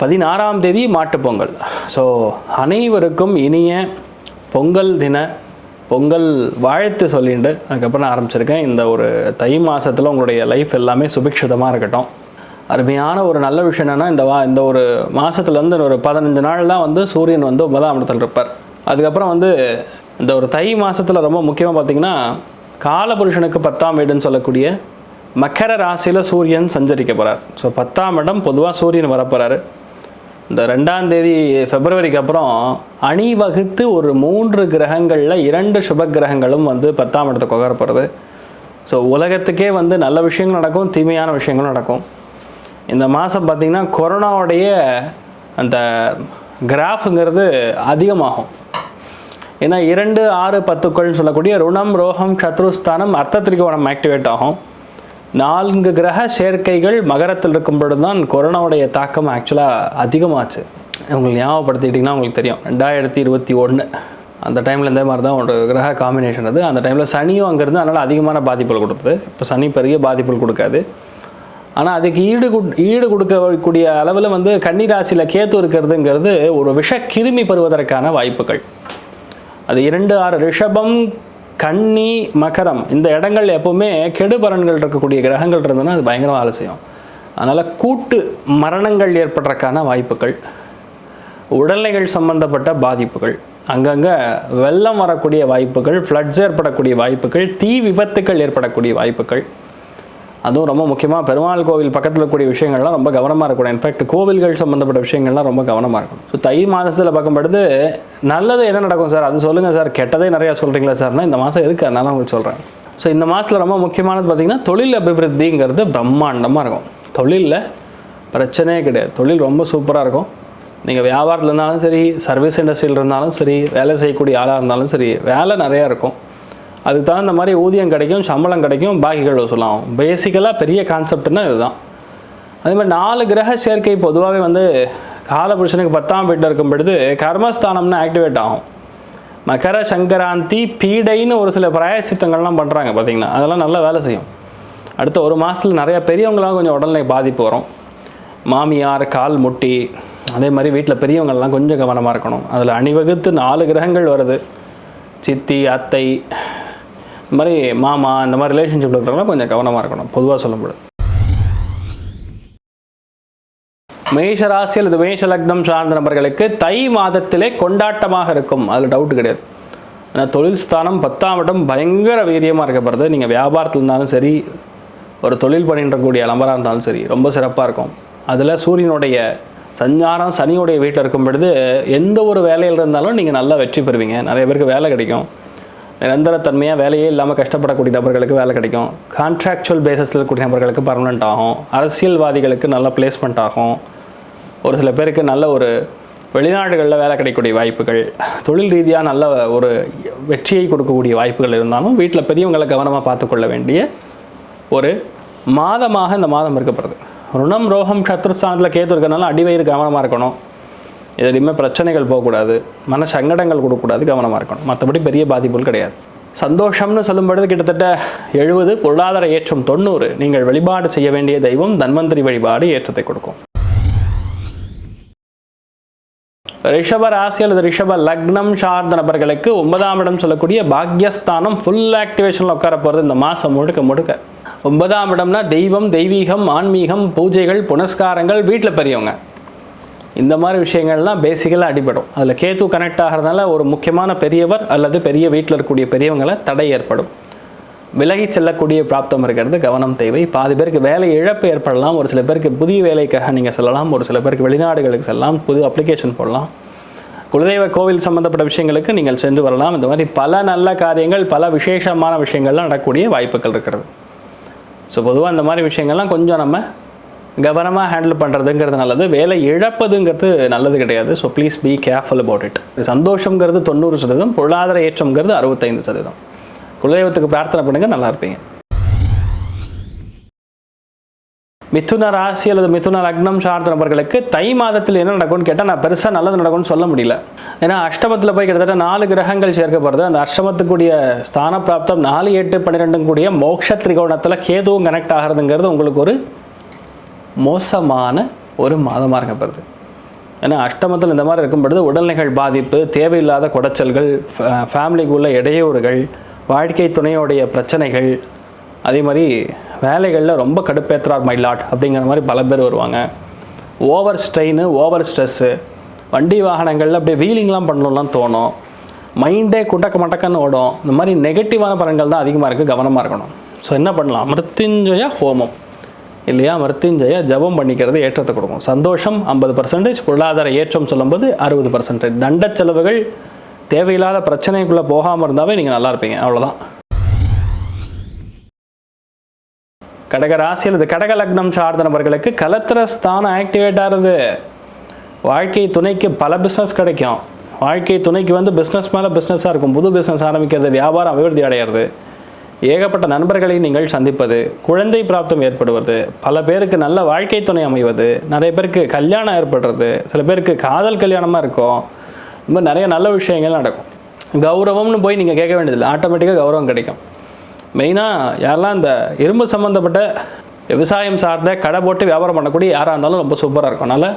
பதினாறாம் தேதி மாட்டுப்பொங்கல் ஸோ அனைவருக்கும் இனிய பொங்கல் தின பொங்கல் வாழ்த்து சொல்லிட்டு அதுக்கப்புறம் நான் ஆரம்பிச்சிருக்கேன். இந்த ஒரு தை மாதத்தில் உங்களுடைய லைஃப் எல்லாமே சுபிக்ஷிதமாக இருக்கட்டும். அருமையான ஒரு நல்ல விஷயம் என்னென்னா இந்த வா இந்த ஒரு மாதத்துலேருந்து ஒரு பதினஞ்சு நாள் தான் வந்து சூரியன் வந்து ஒன்பதாம் இடத்துல இருப்பார். அதுக்கப்புறம் வந்து இந்த ஒரு தை மாதத்தில் ரொம்ப முக்கியமாக பார்த்தீங்கன்னா காலபுருஷனுக்கு பத்தாம் வீடுன்னு சொல்லக்கூடிய மக்கர ராசியில் சூரியன் சஞ்சரிக்க போகிறார் ஸோ பத்தாம் இடம் பொதுவாக சூரியன் வரப்போகிறாரு இந்த ரெண்டாம் தேதி பிப்ரவரிக்கு அப்புறம் அணிவகுத்து ஒரு மூன்று கிரகங்களில் இரண்டு சுப கிரகங்களும் வந்து பத்தாம் இடத்துக்கு உகரப்படுறது ஸோ உலகத்துக்கே வந்து நல்ல விஷயங்கள் நடக்கும் தீமையான விஷயங்களும் நடக்கும். இந்த மாதம் பார்த்திங்கன்னா கொரோனாவுடைய அந்த கிராஃபுங்கிறது அதிகமாகும். ஏன்னா இரண்டு ஆறு பத்துக்கள்னு சொல்லக்கூடிய ருணம் ரோகம் சத்ருஸ்தானம் அர்த்த திரிகோணம் ஆக்டிவேட் ஆகும். நான்கு கிரக சேர்க்கைகள் மகரத்தில் இருக்கும் பொழுது தான் கொரோனாவுடைய தாக்கம் ஆக்சுவலாக அதிகமாச்சு. உங்களுக்கு ஞாபகப்படுத்திக்கிட்டிங்கன்னா உங்களுக்கு தெரியும். ரெண்டாயிரத்தி இருபத்தி ஒன்று அந்த டைமில் இந்த மாதிரி தான் ஒரு கிரக காம்பினேஷன் அது. அந்த டைமில் சனியும் அங்கேருந்து அதனால் அதிகமான பாதிப்புகள் கொடுத்தது. இப்போ சனி பெரிய பாதிப்புகள் கொடுக்காது. ஆனால் அதுக்கு ஈடு ஈடு கொடுக்கக்கூடிய அளவில் வந்து கன்னிராசியில் கேத்து இருக்கிறதுங்கிறது ஒரு விஷ கிருமி பெறுவதற்கான வாய்ப்புகள். அது இரண்டு ஆறு ரிஷபம் கன்னி மகரம் இந்த இடங்கள் எப்போவுமே கெடு பலன்கள் இருக்கக்கூடிய கிரகங்கள் இருந்ததுன்னா அது பயங்கரமாக வேலை செய்யும் அதனால் கூட்டு மரணங்கள் ஏற்படுறதுக்கான வாய்ப்புகள் உடல்நிலைகள் சம்பந்தப்பட்ட பாதிப்புகள் அங்கங்கே வெள்ளம் வரக்கூடிய வாய்ப்புகள் ஃப்ளட்ஸ் ஏற்படக்கூடிய வாய்ப்புகள் தீ விபத்துக்கள் ஏற்படக்கூடிய வாய்ப்புகள் அதுவும் ரொம்ப முக்கியமாக பெருமாள் கோவில் பக்கத்தில் இருக்கக்கூடிய விஷயங்கள்லாம் ரொம்ப கவனமாக இருக்கணும். இன்ஃபேக்ட் கோவில்கள் சம்மந்தப்பட்ட விஷயங்கள்லாம் ரொம்ப கவனமாக இருக்கும் ஸோ தை மாதத்தில் பார்க்கும்படுது நல்லது என்ன நடக்கும் சார்? அது சொல்லுங்கள் சார். கெட்டதே நிறையா சொல்கிறீங்களா சார்னா இந்த மாதம் இருக்கு. அதனால உங்களுக்கு சொல்கிறேன் ஸோ இந்த மாதத்தில் ரொம்ப முக்கியமானது பார்த்திங்கன்னா தொழில் அபிவிருத்திங்கிறது பிரம்மாண்டமாக இருக்கும். தொழிலில் பிரச்சனையே கிடையாது. தொழில் ரொம்ப சூப்பராக இருக்கும். நீங்கள் வியாபாரத்தில் இருந்தாலும் சரி சர்வீஸ் இண்டஸ்ட்ரியில் இருந்தாலும் சரி வேலை செய்யக்கூடிய ஆளாக இருந்தாலும் சரி வேலை நிறையா இருக்கும். அதுக்கு தகுந்த மாதிரி ஊதியம் கிடைக்கும் சம்பளம் கிடைக்கும் பாக்கிகள் வசூலாம் பேசிக்கலாக பெரிய கான்செப்ட்னா இதுதான். அதே மாதிரி நாலு கிரக சேர்க்கை பொதுவாகவே வந்து காலபுருஷனுக்கு பத்தாம் வீட்டில் இருக்கும் பொழுது கர்மஸ்தானம்னு ஆக்டிவேட் ஆகும். மகர சங்கராந்தி பீடைன்னு ஒரு சில பிராயசித்தங்கள்லாம் பண்ணுறாங்க பார்த்திங்கன்னா அதெல்லாம் நல்லா வேலை செய்யும். அடுத்த ஒரு மாதத்தில் நிறையா பெரியவங்களாம் கொஞ்சம் உடல்நிலை பாதிப்பு வரும். மாமியார் கால் முட்டி அதே மாதிரி வீட்டில் பெரியவங்கள்லாம் கொஞ்சம் கவனமாக இருக்கணும். அதில் அணிவகுத்து நாலு கிரகங்கள் வருது. சித்தி அத்தை இந்த மாதிரி மாமா இந்த மாதிரி ரிலேஷன்ஷிப்பில் இருக்கிறவங்களாம் கொஞ்சம் கவனமாக இருக்கணும் பொதுவாக சொல்லும்போது. மேஷ ராசி அல்லது மேஷ லக்னம் சார்ந்த நபர்களுக்கு தை மாதத்திலே கொண்டாட்டமாக இருக்கும். அதில் டவுட் கிடையாது. ஏன்னா தொழில் ஸ்தானம் பத்தாம் இடம் பயங்கர வீரியமாக இருக்கப்படுறது நீங்கள் வியாபாரத்தில் இருந்தாலும் சரி ஒரு தொழில் பண்ணின்றக்கூடிய நபராக இருந்தாலும் சரி ரொம்ப சிறப்பாக இருக்கும். அதில் சூரியனுடைய சஞ்சாரம் சனியுடைய வீட்டில் இருக்கும் பொழுது எந்த ஒரு வேலையில் இருந்தாலும் நீங்கள் நல்லா வெற்றி பெறுவீங்க. நிறைய பேருக்கு வேலை கிடைக்கும். நிரந்தரத்தன்மையாக வேலையே இல்லாமல் கஷ்டப்படக்கூடிய நபர்களுக்கு வேலை கிடைக்கும். கான்ட்ராக்சுவல் பேசிஸில் இருக்கக்கூடிய நபர்களுக்கு பர்மனெண்ட் ஆகும். அரசியல்வாதிகளுக்கு நல்ல பிளேஸ்மெண்ட் ஆகும். ஒரு சில பேருக்கு நல்ல ஒரு வெளிநாடுகளில் வேலை கிடைக்கக்கூடிய வாய்ப்புகள் தொழில் ரீதியாக நல்ல ஒரு வெற்றியை கொடுக்கக்கூடிய வாய்ப்புகள் இருந்தாலும் வீட்டில் பெரியவங்களை கவனமாக பார்த்துக்கொள்ள வேண்டிய ஒரு மாதமாக இந்த மாதம் இருக்கப்படுது ருணம் ரோகம் சத்ருஸ்தானத்தில் கேத்து இருக்கனால அடிவயிறு கவனமாக இருக்கணும். எதுலையுமே பிரச்சனைகள் போகக்கூடாது மன சங்கடங்கள் கொடுக்கக்கூடாது கவனமாக இருக்கணும். மற்றபடி பெரிய பாதிப்புகள் கிடையாது. சந்தோஷம்னு சொல்லும்பொழுது கிட்டத்தட்ட எழுபது பொருளாதார ஏற்றம் தொண்ணூறு. நீங்கள் வழிபாடு செய்ய வேண்டிய தெய்வம் தன்வந்திரி வழிபாடு ஏற்றத்தை கொடுக்கும். ரிஷப ராசி அல்லது ரிஷப லக்னம் சார்ந்த நபர்களுக்கு ஒன்பதாம் இடம் சொல்லக்கூடிய பாக்யஸ்தானம் ஃபுல் ஆக்டிவேஷனில் உட்கார போகிறது இந்த மாதம் முழுக்க முழுக்க. ஒன்பதாம் இடம்னா தெய்வம் தெய்வீகம் ஆன்மீகம் பூஜைகள் புனஸ்காரங்கள் வீட்டில் பெரியவங்க. இந்த மாதிரி விஷயங்கள்லாம் பேசிக்கலாக அடிபடும். அதில் கேத்து கனெக்ட் ஆகிறதுனால ஒரு முக்கியமான பெரியவர் அல்லது பெரிய வீட்டில் இருக்கக்கூடிய பெரியவங்களை தடை ஏற்படும். விலகி செல்லக்கூடிய பிராப்தம் இருக்கிறது கவனம் தேவை. பாதி பேருக்கு வேலை இழப்பு ஏற்படலாம். ஒரு சில பேருக்கு புதிய வேலைக்காக நீங்கள் செல்லலாம். ஒரு சில பேருக்கு வெளிநாடுகளுக்கு செல்லலாம். புது அப்ளிகேஷன் போடலாம். குலதெய்வ கோவில் சம்பந்தப்பட்ட விஷயங்களுக்கு நீங்கள் சென்று வரலாம். இந்த மாதிரி பல நல்ல காரியங்கள் பல விசேஷமான விஷயங்கள்லாம் நடக்கக்கூடிய வாய்ப்புகள் இருக்கிறது. ஸோ பொதுவாக இந்த மாதிரி விஷயங்கள்லாம் கொஞ்சம் நம்ம கவனமாக ஹேண்டில் பண்ணுறதுங்கிறது நல்லது. வேலை இழப்பதுங்கிறது நல்லது கிடையாது. So please be careful about it சந்தோஷங்கிறது தொண்ணூறு சதவீதம் பொருளாதார ஏற்றம்ங்கிறது அறுபத்தைந்து சதவீதம். குலதெய்வத்துக்கு பிரார்த்தனை பண்ணுங்கள் நல்லா இருப்பீங்க. மிதுன ராசி அல்லது மிதுன லக்னம் சார்ந்த நபர்களுக்கு தை மாதத்தில் என்ன நடக்கும்னு கேட்டால் நான் பெருசாக நல்லது நடக்கும்னு சொல்ல முடியல. ஏன்னா அஷ்டமத்தில் போய் கிட்டத்தட்ட நாலு கிரகங்கள் சேர்க்கப்படுது அந்த அஷ்டமத்துக்குரிய ஸ்தான பிராப்தம் நாலு எட்டு பன்னிரெண்டும் கூடிய மோக்ஷ திரிகோணத்தில் கேதுவும் கனெக்ட் ஆகிறதுங்கிறது உங்களுக்கு ஒரு மோசமான ஒரு மாதமாக இருக்கப்படுது ஏன்னா அஷ்டமத்தில் இந்த மாதிரி இருக்கும் பொழுது உடல்நிகள் பாதிப்பு தேவையில்லாத குடைச்சல்கள் ஃபேமிலிக்குள்ள இடையூறுகள் வாழ்க்கை துணையோடைய பிரச்சனைகள் அதே மாதிரி வேலைகளில் ரொம்ப கடுப்பேற்றுறார் மைலாட் அப்படிங்கிற மாதிரி பல பேர் வருவாங்க. ஓவர் ஸ்ட்ரெயின் ஓவர் ஸ்ட்ரெஸ்ஸு வண்டி வாகனங்களில் அப்படியே வீலிங்லாம் பண்ணணும்லாம் தோணும். மைண்டே குட்டக்க மட்டக்கன்னு ஓடும். இந்த மாதிரி நெகட்டிவான பலன்கள் தான் அதிகமாக இருக்குது கவனமாக இருக்கணும். ஸோ என்ன பண்ணலாம்? மிருத்யுஞ்சய ஹோமம். இல்லையா? மிருத்யுஞ்சய ஜபம் பண்ணிக்கிறது ஏற்றத்தை கொடுக்கும். சந்தோஷம் ஐம்பது பர்சன்டேஜ் பொருளாதார ஏற்றம் சொல்லும்போது அறுபது பர்சன்டேஜ் தண்ட செலவுகள் தேவையில்லாத பிரச்சனைக்குள்ளே போகாமல் இருந்தாவே நீங்கள் நல்லா இருப்பீங்க. அவ்வளோதான் கடக ராசியில் இது கடக லக்னம் சார்ந்த நபர்களுக்கு கலத்திர ஸ்தானம் ஆக்டிவேட் ஆகுது வாழ்க்கை துணைக்கு பல பிஸ்னஸ் கிடைக்கும். வாழ்க்கை துணைக்கு வந்து பிஸ்னஸ் மேலே பிஸ்னஸாக இருக்கும். புது பிஸ்னஸ் ஆரம்பிக்கிறது வியாபாரம் அபிவிருத்தி அடையிறது. ஏகப்பட்ட நண்பர்களை நீங்கள் சந்திப்பது குழந்தை பிராப்தம் ஏற்படுவது பல பேருக்கு நல்ல வாழ்க்கை துணை அமைவது நிறைய பேருக்கு கல்யாணம் ஏற்படுறது சில பேருக்கு காதல் கல்யாணமாக இருக்கும். இந்த மாதிரி நிறைய நல்ல விஷயங்கள் நடக்கும். கௌரவம்னு போய் நீங்கள் கேட்க வேண்டியதில்லை. ஆட்டோமேட்டிக்காக கௌரவம் கிடைக்கும். மெயினாக யாரெல்லாம் இந்த இரும்பு சம்மந்தப்பட்ட விவசாயம் சார்ந்த கடை போட்டு வியாபாரம் பண்ணக்கூடிய யாராக இருந்தாலும் ரொம்ப சூப்பராக இருக்கும். அதனால்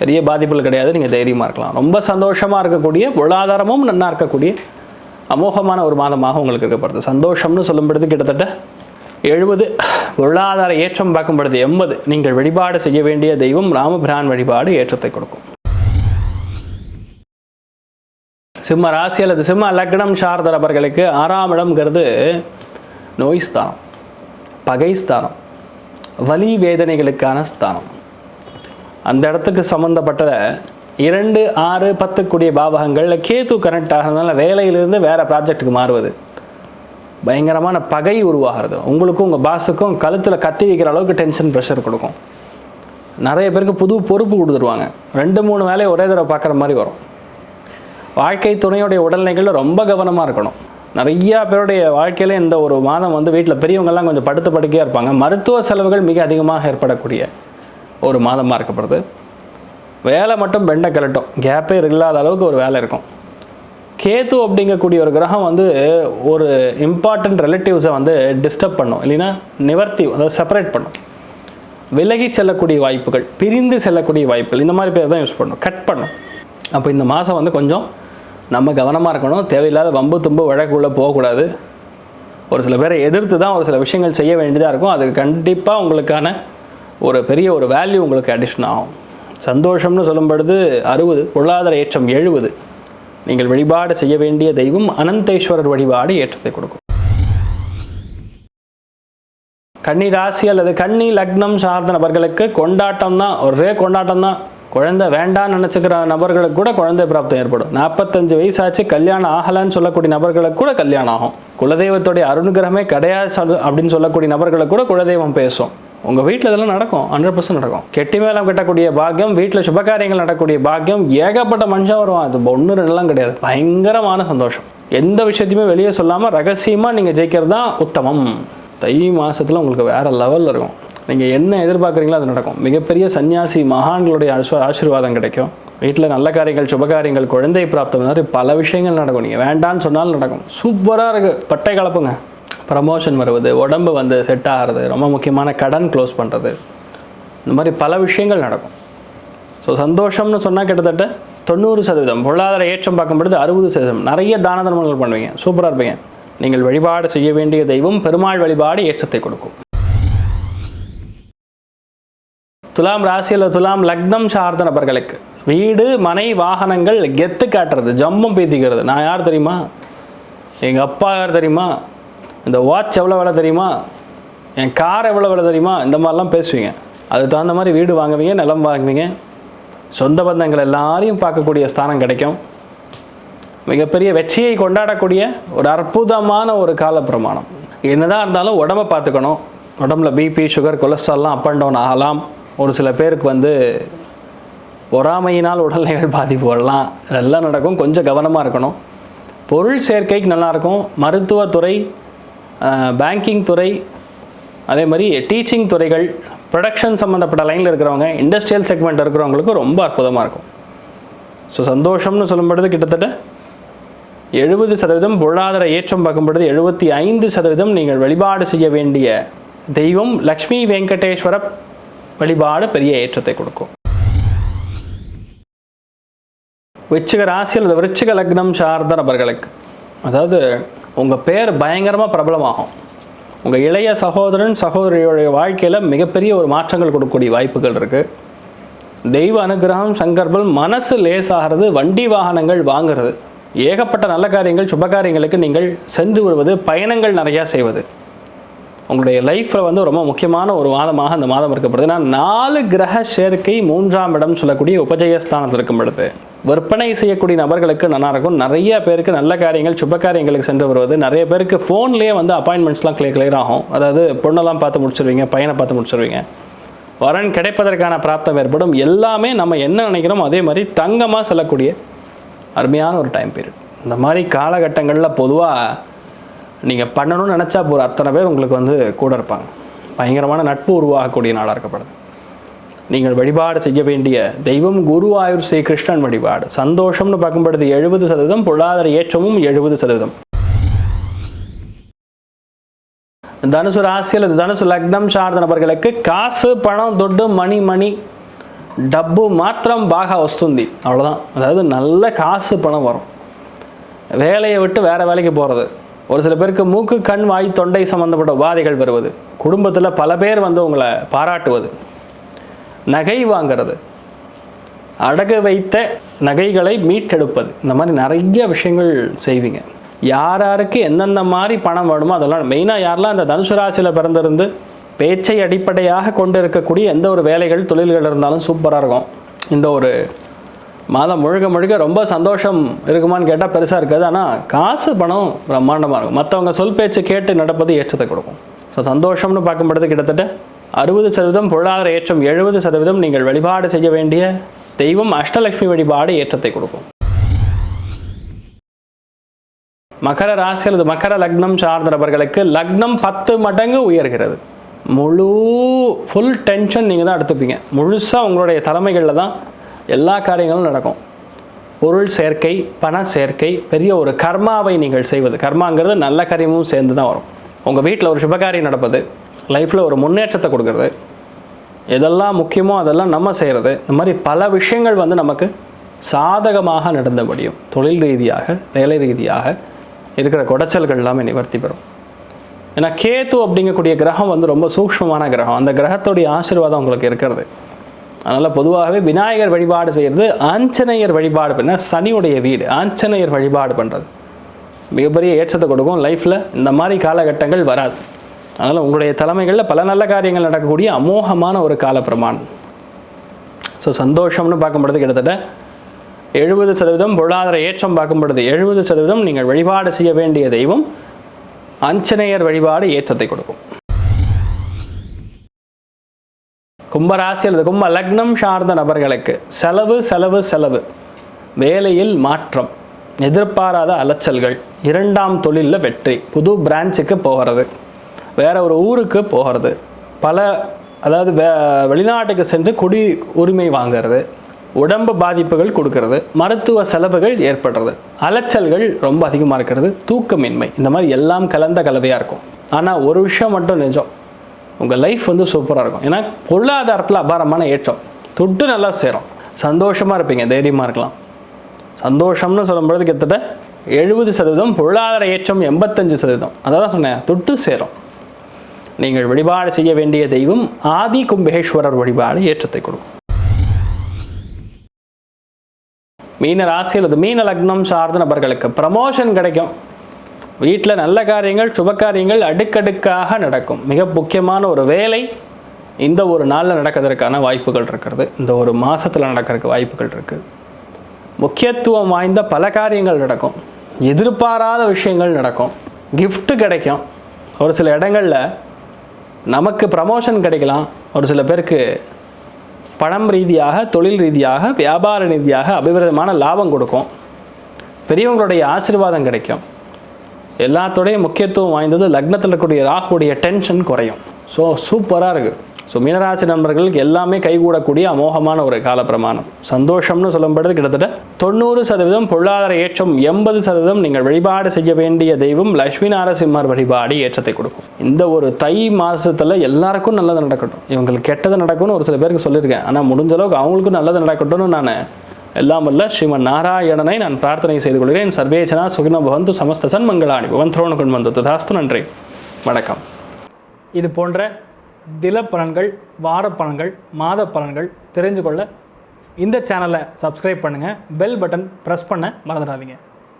பெரிய பாதிப்புகள் கிடையாது. நீங்கள் தைரியமாக இருக்கலாம். ரொம்ப சந்தோஷமாக இருக்கக்கூடிய பொருளாதாரமும் நல்லா இருக்கக்கூடிய அமோகமான ஒரு மாதமாக உங்களுக்கு இருக்கப்படுது. சந்தோஷம்னு சொல்லும்பொழுது கிட்டத்தட்ட எழுபது பொருளாதார ஏற்றம் பார்க்கும்படுது எண்பது நீங்கள் வழிபாடு செய்ய வேண்டிய தெய்வம் ராமபிரான் வழிபாடு ஏற்றத்தை கொடுக்கும். சிம்ம ராசி அல்லது சிம்ம லக்னம் சார்ந்த நபர்களுக்கு ஆறாம் இடம்ங்கிறது நோய் ஸ்தானம் பகை ஸ்தானம் வலி வேதனைகளுக்கான ஸ்தானம். அந்த இடத்துக்கு சம்மந்தப்பட்ட இரண்டு ஆறு பத்துக்குடிய பாவகங்களில் கேத்து கனெக்ட் ஆகிறதுனால வேலையிலிருந்து வேறு ப்ராஜெக்ட்டுக்கு மாறுவது. பயங்கரமான பகை உருவாகிறது. உங்களுக்கும் உங்கள் பாஸுக்கும் கழுத்தில் கத்தி வைக்கிற அளவுக்கு டென்ஷன் ப்ரெஷர் கொடுக்கும். நிறைய பேருக்கு புது பொறுப்பு கொடுத்துருவாங்க. ரெண்டு மூணு வேலையை ஒரே தடவை பார்க்குற மாதிரி வரும். வாழ்க்கை துணையுடைய உடல்நிலைகளில் ரொம்ப கவனமாக இருக்கணும். நிறையா பேருடைய வாழ்க்கையில் இந்த ஒரு மாதம் வந்து வீட்டில் பெரியவங்கள்லாம் கொஞ்சம் படுத்து படுக்கையாக இருப்பாங்க. மருத்துவ செலவுகள் மிக அதிகமாக ஏற்படக்கூடிய ஒரு மாதமாக இருக்கப்படுது. வேலை மட்டும் பெண்டை கிளட்டும். கேப்பே இல்லாத அளவுக்கு ஒரு வேலை இருக்கும். கேத்து அப்படிங்கக்கூடிய ஒரு கிரகம் வந்து ஒரு இம்பார்ட்டன்ட் ரிலேட்டிவ்ஸை வந்து டிஸ்டர்ப் பண்ணும். இல்லைன்னா நிவர்த்தி அதாவது செப்பரேட் பண்ணும். விலகி செல்லக்கூடிய வாய்ப்புகள் பிரிந்து செல்லக்கூடிய வாய்ப்புகள் இந்த மாதிரி பேர் தான் யூஸ் பண்ணும். கட் பண்ணும். அப்போ இந்த மாதம் வந்து கொஞ்சம் நம்ம கவனமாக இருக்கணும். தேவையில்லாத வம்பு தும்பு வழக்குள்ளே போகக்கூடாது. ஒரு சில பேரை எதிர்த்து தான் ஒரு சில விஷயங்கள் செய்ய வேண்டியதாக இருக்கும். அது கண்டிப்பாக உங்களுக்கான ஒரு பெரிய ஒரு வேல்யூ உங்களுக்கு அடிஷன் ஆகும். சந்தோஷம்னு சொல்லும் பொழுது அறுபது பொருளாதார ஏற்றம் எழுபது. நீங்கள் வழிபாடு செய்ய வேண்டிய தெய்வம் அனந்தேஸ்வரர் வழிபாடு ஏற்றத்தை கொடுக்கும். கன்னி ராசி அல்லது கன்னி லக்னம் சார்ந்த நபர்களுக்கு கொண்டாட்டம் தான் ஒரே கொண்டாட்டம் தான் குழந்தை வேண்டாம்னு நினச்சிக்கிற நபர்களுக்கு கூட குழந்தை பிராப்தம் ஏற்படும். நாற்பத்தஞ்சு வயசாச்சு கல்யாணம் ஆகலான்னு சொல்லக்கூடிய நபர்களுக்கு கூட கல்யாணம் ஆகும். குலதெய்வத்துடைய அருணுகிரகமே கிடையாது அப்படின்னு சொல்லக்கூடிய நபர்களுக்கு கூட குலதெய்வம் பேசும். உங்கள் வீட்டில் இதெல்லாம் நடக்கும் ஹண்ட்ரட் பர்சன்ட் நடக்கும். கெட்டி மேலம் கட்டக்கூடிய பாக்கியம் வீட்டில் சுபகாரியங்கள் நடக்கக்கூடிய பாக்கியம் ஏகப்பட்ட மனுஷன் வருவான். அது ஒன்று ரெண்டுலாம் கிடையாது. பயங்கரமான சந்தோஷம். எந்த விஷயத்தையுமே வெளியே சொல்லாமல் ரகசியமாக நீங்கள் ஜெயிக்கிறது தான் உத்தமம். தை மாதத்தில் உங்களுக்கு வேறு லெவலில் இருக்கும். நீங்கள் என்ன எதிர்பார்க்குறீங்களோ அது நடக்கும். மிகப்பெரிய சன்னியாசி மகான்களுடைய ஆசீர்வாதம் கிடைக்கும். வீட்டில் நல்ல காரியங்கள் சுபகாரியங்கள் குழந்தை பிராப்தம் மாதிரி பல விஷயங்கள் நடக்கும். நீங்கள் வேண்டான்னு சொன்னாலும் நடக்கும். சூப்பராக இருக்குது பட்டை கலப்புங்க. ப்ரமோஷன் வருவது உடம்பு வந்து செட் ஆகிறது ரொம்ப முக்கியமான கடன் க்ளோஸ் பண்ணுறது இந்த மாதிரி பல விஷயங்கள் நடக்கும். ஸோ சந்தோஷம்னு சொன்னால் கிட்டத்தட்ட தொண்ணூறு சதவீதம். பொருளாதார ஏற்றம் பார்க்கும்பொழுது அறுபது சதவீதம். நிறைய தான தர்மங்கள் பண்ணுவீங்க. சூப்பராக இருப்பீங்க. நீங்கள் வழிபாடு செய்ய வேண்டிய தெய்வம் பெருமாள் வழிபாடு ஏற்றத்தை கொடுக்கும். துலாம் ராசியில் துலாம் லக்னம் சார்ந்த நபர்களுக்கு வீடு மனை வாகனங்கள் கெத்து காட்டுறது ஜம்மும் பீத்திக்கிறது. நான் யார் தெரியுமா? எங்கள் அப்பா யார் தெரியுமா? இந்த வாட்ச் எவ்வளோ விலை தெரியுமா? என் கார் எவ்வளோ விலை தெரியுமா? இந்த மாதிரிலாம் பேசுவீங்க. அதுக்கு தகுந்த மாதிரி வீடு வாங்குவீங்க நிலம் வாங்குவீங்க. சொந்த பந்தங்கள் எல்லாரையும் பார்க்கக்கூடிய ஸ்தானம் கிடைக்கும். மிகப்பெரிய வெற்றியை கொண்டாடக்கூடிய ஒரு அற்புதமான ஒரு கால பிரமாணம் என்னதான் இருந்தாலும் உடம்ப பார்த்துக்கணும். உடம்புல பிபி சுகர் கொலஸ்ட்ரால்லாம் அப் அண்ட் டவுன் ஆகலாம். ஒரு சில பேருக்கு வந்து பொறாமையினால் உடல்நிலைகள் பாதிப்பு வரலாம் இதெல்லாம் நடக்கும். கொஞ்சம் கவனமாக இருக்கணும். பொருள் சேர்க்கைக்கு நல்லாயிருக்கும் மருத்துவத்துறை பேங்கிங் துறை அதே மாதிரி டீச்சிங் துறைகள் ப்ரொடக்ஷன் சம்மந்தப்பட்ட லைனில் இருக்கிறவங்க இண்டஸ்ட்ரியல் செக்மெண்ட் இருக்கிறவங்களுக்கு ரொம்ப அற்புதமாக இருக்கும். ஸோ சந்தோஷம்னு சொல்லும்பொழுது கிட்டத்தட்ட எழுபது சதவீதம் பொருளாதார ஏற்றம் பார்க்கும்பொழுது எழுபத்தி ஐந்து சதவீதம் நீங்கள் வழிபாடு செய்ய வேண்டிய தெய்வம் லக்ஷ்மி வெங்கடேஸ்வர வழிபாடு பெரிய ஏற்றத்தை கொடுக்கும். விச்சிக ராசியில் விருச்சிக லக்னம் சார்ந்த நபர்களுக்கு அதாவது உங்கள் பேர் பயங்கரமாக பிரபலமாகும். உங்கள் இளைய சகோதரன் சகோதரியோடைய வாழ்க்கையில் மிகப்பெரிய ஒரு மாற்றங்கள் கொடுக்கக்கூடிய வாய்ப்புகள் இருக்குது தெய்வ அனுகிரகம் சங்கர்பல் மனசு லேசாகிறது வண்டி வாகனங்கள் வாங்குறது. ஏகப்பட்ட நல்ல காரியங்கள் சுப காரியங்களுக்கு நீங்கள் சென்று வருவது பயணங்கள் நிறையா செய்வது. உங்களுடைய லைஃப்பில் வந்து ரொம்ப முக்கியமான ஒரு மாதமாக அந்த மாதம் இருக்கப்படுது. ஏன்னா நாலு கிரக சேர்க்கை மூன்றாம் இடம் சொல்லக்கூடிய உபஜயஸ்தானத்தில் இருக்கும் பொழுது விற்பனை செய்யக்கூடிய நபர்களுக்கு நல்லா இருக்கும். நிறைய பேருக்கு நல்ல காரியங்கள் சுப காரியங்களுக்கு சென்று வருவது. நிறைய பேருக்கு ஃபோன்லேயே வந்து அப்பாயின்மெண்ட்ஸ்லாம் கிளியர் கிளியர் ஆகும். அதாவது பொண்ணெல்லாம் பார்த்து முடிச்சிருவீங்க பையனை பார்த்து முடிச்சிருவீங்க. வரன் கிடைப்பதற்கான பிராப்தம் ஏற்படும். எல்லாமே நம்ம என்ன நினைக்கிறோமோ அதே மாதிரி தங்கமாக செல்லக்கூடிய அருமையான ஒரு டைம் பீரியட் இந்த மாதிரி காலகட்டங்களில் பொதுவாக நீங்கள் பண்ணணும்னு நினச்சா போகிற அத்தனை பேர் உங்களுக்கு வந்து கூட இருப்பாங்க. பயங்கரமான நட்பு உருவாகக்கூடிய நாளாக இருக்கப்படுது. நீங்கள் வழிபாடு செய்ய வேண்டிய தெய்வம் குருவாயூர் ஸ்ரீ கிருஷ்ணன் வழிபாடு. சந்தோஷம்னு பார்க்கும்பொழுது எழுபது சதவீதம் பொருளாதார ஏற்றமும் எழுபது சதவீதம். தனுசு ராசியில் தனுசு லக்னம் சார்ந்த நபர்களுக்கு காசு பணம் தொட்டு மணி மணி டப்பு மாத்திரம் பாக வஸ்துந்தி. அவ்வளோதான் அதாவது நல்ல காசு பணம் வரும். வேலையை விட்டு வேறு வேலைக்கு போகிறது ஒரு சில பேருக்கு மூக்கு கண் வாய் தொண்டை சம்பந்தப்பட்ட உபாதைகள் வருவது. குடும்பத்தில் பல பேர் வந்து உங்களை பாராட்டுவது. நகை வாங்கிறது. அடகு வைத்த நகைகளை மீட்டெடுப்பது. இந்த மாதிரி நிறைய விஷயங்கள் செய்வீங்க. யார் யாருக்கு எந்தெந்த மாதிரி பணம் வேணுமோ அதெல்லாம் மெயினாக யாரெல்லாம் இந்த தனுசு ராசியில் பிறந்திருந்து பேச்சை அடிப்படையாக கொண்டு இருக்கக்கூடிய எந்த ஒரு வேலைகள் தொழில்கள் இருந்தாலும் சூப்பராக இருக்கும். இந்த ஒரு மாதம் முழுக்க முழுக்க ரொம்ப சந்தோஷம் இருக்குமான்னு கேட்டால் பெருசாக இருக்காது. ஆனால் காசு பணம் பிரம்மாண்டமாக இருக்கும். மற்றவங்க சொல் பேச்சு கேட்டு நடப்பது ஏற்றத்தை கொடுக்கும். ஸோ சந்தோஷம்னு பார்க்கும்பொழுது கிட்டத்தட்ட அறுபது சதவீதம் பொருளாதார ஏற்றம் எழுபது சதவீதம் நீங்கள் வழிபாடு செய்ய வேண்டிய தெய்வம் அஷ்டலட்சுமி வழிபாடு ஏற்றத்தை கொடுக்கும். மகர ராசி அல்லது மகர லக்னம் சார்ந்த நபர்களுக்கு லக்னம் பத்து மடங்கு உயர்கிறது. முழு ஃபுல் டென்ஷன் நீங்கள் தான் எடுத்துப்பீங்க. முழுசாக உங்களுடைய தலைமைகளில் தான் எல்லா காரியங்களும் நடக்கும். பொருள் சேர்க்கை பண சேர்க்கை பெரிய ஒரு கர்மாவை நீங்கள் செய்வது. கர்மாங்கிறது நல்ல காரியமும் சேர்ந்து தான் வரும். உங்கள் வீட்டில் ஒரு சுபகாரியம் நடப்பது லைஃப்பில் ஒரு முன்னேற்றத்தை கொடுக்கறது. எதெல்லாம் முக்கியமோ அதெல்லாம் நம்ம செய்கிறது இந்த மாதிரி பல விஷயங்கள் வந்து நமக்கு சாதகமாக நடந்த முடியும் தொழில் ரீதியாக வேலை ரீதியாக இருக்கிற குடைச்சல்கள் எல்லாமே நிவர்த்தி பெறும். ஏன்னா கேத்து அப்படிங்கக்கூடிய கிரகம் வந்து ரொம்ப சூக்மமான கிரகம். அந்த கிரகத்துடைய ஆசீர்வாதம் உங்களுக்கு இருக்கிறது. அதனால் பொதுவாகவே விநாயகர் வழிபாடு செய்கிறது ஆஞ்சநேயர் வழிபாடு பண்ண சனியுடைய வீடு ஆஞ்சநேயர் வழிபாடு பண்ணுறது மிகப்பெரிய ஏற்றத்தை கொடுக்கும் லைஃப்பில் இந்த மாதிரி காலகட்டங்கள் வராது. அதனால் உங்களுடைய தலைமைகளில் பல நல்ல காரியங்கள் நடக்கக்கூடிய அமோகமான ஒரு காலப்பிரமாணம். ஸோ சந்தோஷம்னு பார்க்கும்பொழுது கிட்டத்தட்ட எழுபது சதவீதம் பொருளாதார ஏற்றம் பார்க்கும்பொழுது எழுபது சதவீதம் நீங்கள் வழிபாடு செய்ய வேண்டிய தெய்வம் ஆஞ்சநேயர் வழிபாடு ஏற்றத்தை கொடுக்கும். கும்பராசி அல்லது கும்ப லக்னம் சார்ந்த நபர்களுக்கு செலவு செலவு செலவு. வேலையில் மாற்றம் எதிர்பாராத அலைச்சல்கள் இரண்டாம் தொழிலில் வெற்றி புது பிரான்ச்சுக்கு போகிறது வேற ஒரு ஊருக்கு போகிறது பல அதாவது வே வெளிநாட்டுக்கு சென்று குடி உரிமை வாங்குறது உடம்பு பாதிப்புகள் கொடுக்கறது மருத்துவ செலவுகள் ஏற்படுறது அலைச்சல்கள் ரொம்ப அதிகமாக இருக்கிறது தூக்கமின்மை இந்த மாதிரி எல்லாம் கலந்த கலவையாக இருக்கும். ஆனால் ஒரு விஷயம் மட்டும் நிஜம் உங்கள் லைஃப் வந்து சூப்பராக இருக்கும். ஏன்னா பொருளாதாரத்தில் அபாரமான ஏற்றம். துட்டு நல்லா சேரும். சந்தோஷமாக இருப்பீங்க தைரியமாக இருக்கலாம். சந்தோஷம்னு சொல்லும்பொழுது கிட்டத்தட்ட எழுபது சதவீதம் பொருளாதார ஏற்றம் எண்பத்தஞ்சு சதவீதம். அதான் சொன்னேன் துட்டு சேரும். நீங்கள் வழிபாடு செய்ய வேண்டிய தெய்வம் ஆதி கும்பேஸ்வரர் வழிபாடு ஏற்றத்தை கொடுக்கும். மீன ராசி அல்லது மீன லக்னம் சார்ந்த நபர்களுக்கு ப்ரமோஷன் கிடைக்கும். வீட்டில் நல்ல காரியங்கள் சுப காரியங்கள் அடுக்கடுக்காக நடக்கும். மிக முக்கியமான ஒரு வேலை இந்த ஒரு நாளில் நடக்கிறதுக்கான வாய்ப்புகள் இருக்கிறது. இந்த ஒரு மாதத்தில் நடக்கிறதுக்கு வாய்ப்புகள் இருக்குது முக்கியத்துவம் வாய்ந்த பல காரியங்கள் நடக்கும். எதிர்பாராத விஷயங்கள் நடக்கும். கிஃப்ட்டு கிடைக்கும். ஒரு சில இடங்களில் நமக்கு ப்ரமோஷன் கிடைக்கலாம். ஒரு சில பேருக்கு பணம் ரீதியாக தொழில் ரீதியாக வியாபார ரீதியாக அபிவிருதமான லாபம் கொடுக்கும். பெரியவங்களுடைய ஆசீர்வாதம் கிடைக்கும். எல்லாத்தோடைய முக்கியத்துவம் வாய்ந்தது லக்னத்தில் இருக்கக்கூடிய ராகுடைய டென்ஷன் குறையும். ஸோ சூப்பராக இருக்குது ஸோ மீனராசி நண்பர்களுக்கு எல்லாமே கைகூடக்கூடிய அமோகமான ஒரு காலப்பிரமாணம். சந்தோஷம்னு சொல்லும்பொழுது கிட்டத்தட்ட தொண்ணூறு சதவீதம் பொருளாதார ஏற்றம் எண்பது சதவீதம் நீங்கள் வழிபாடு செய்ய வேண்டிய தெய்வம் லட்சுமி நாரசிம்மர் வழிபாடு ஏற்றத்தை கொடுக்கும். இந்த ஒரு தை மாதத்தில் எல்லாருக்கும் நல்லது நடக்கட்டும். இவங்களுக்கு கெட்டது நடக்கும்னு ஒரு சில பேருக்கு சொல்லியிருக்கேன். ஆனால் முடிஞ்ச அளவுக்கு அவங்களுக்கும் நல்லது நடக்கட்டும்னு நான் எல்லாம் வல்ல ஸ்ரீமன் நாராயணனை நான் பிரார்த்தனை செய்து கொள்கிறேன். சர்வேஜனா சுகின பவந்து சமஸ்த சன்மங்களாணி பவன் திரோண கொண்டு ததாஸ்து. நன்றி. வணக்கம். இது போன்ற தில பலன்கள் வார பலன்கள் மாத பலன்கள் தெரிஞ்சு கொள்ள இந்த சேனலை சப்ஸ்கிரைப் பண்ணுங்கள் பெல் பட்டன் ப்ரெஸ் பண்ண மறந்துடாதீங்க.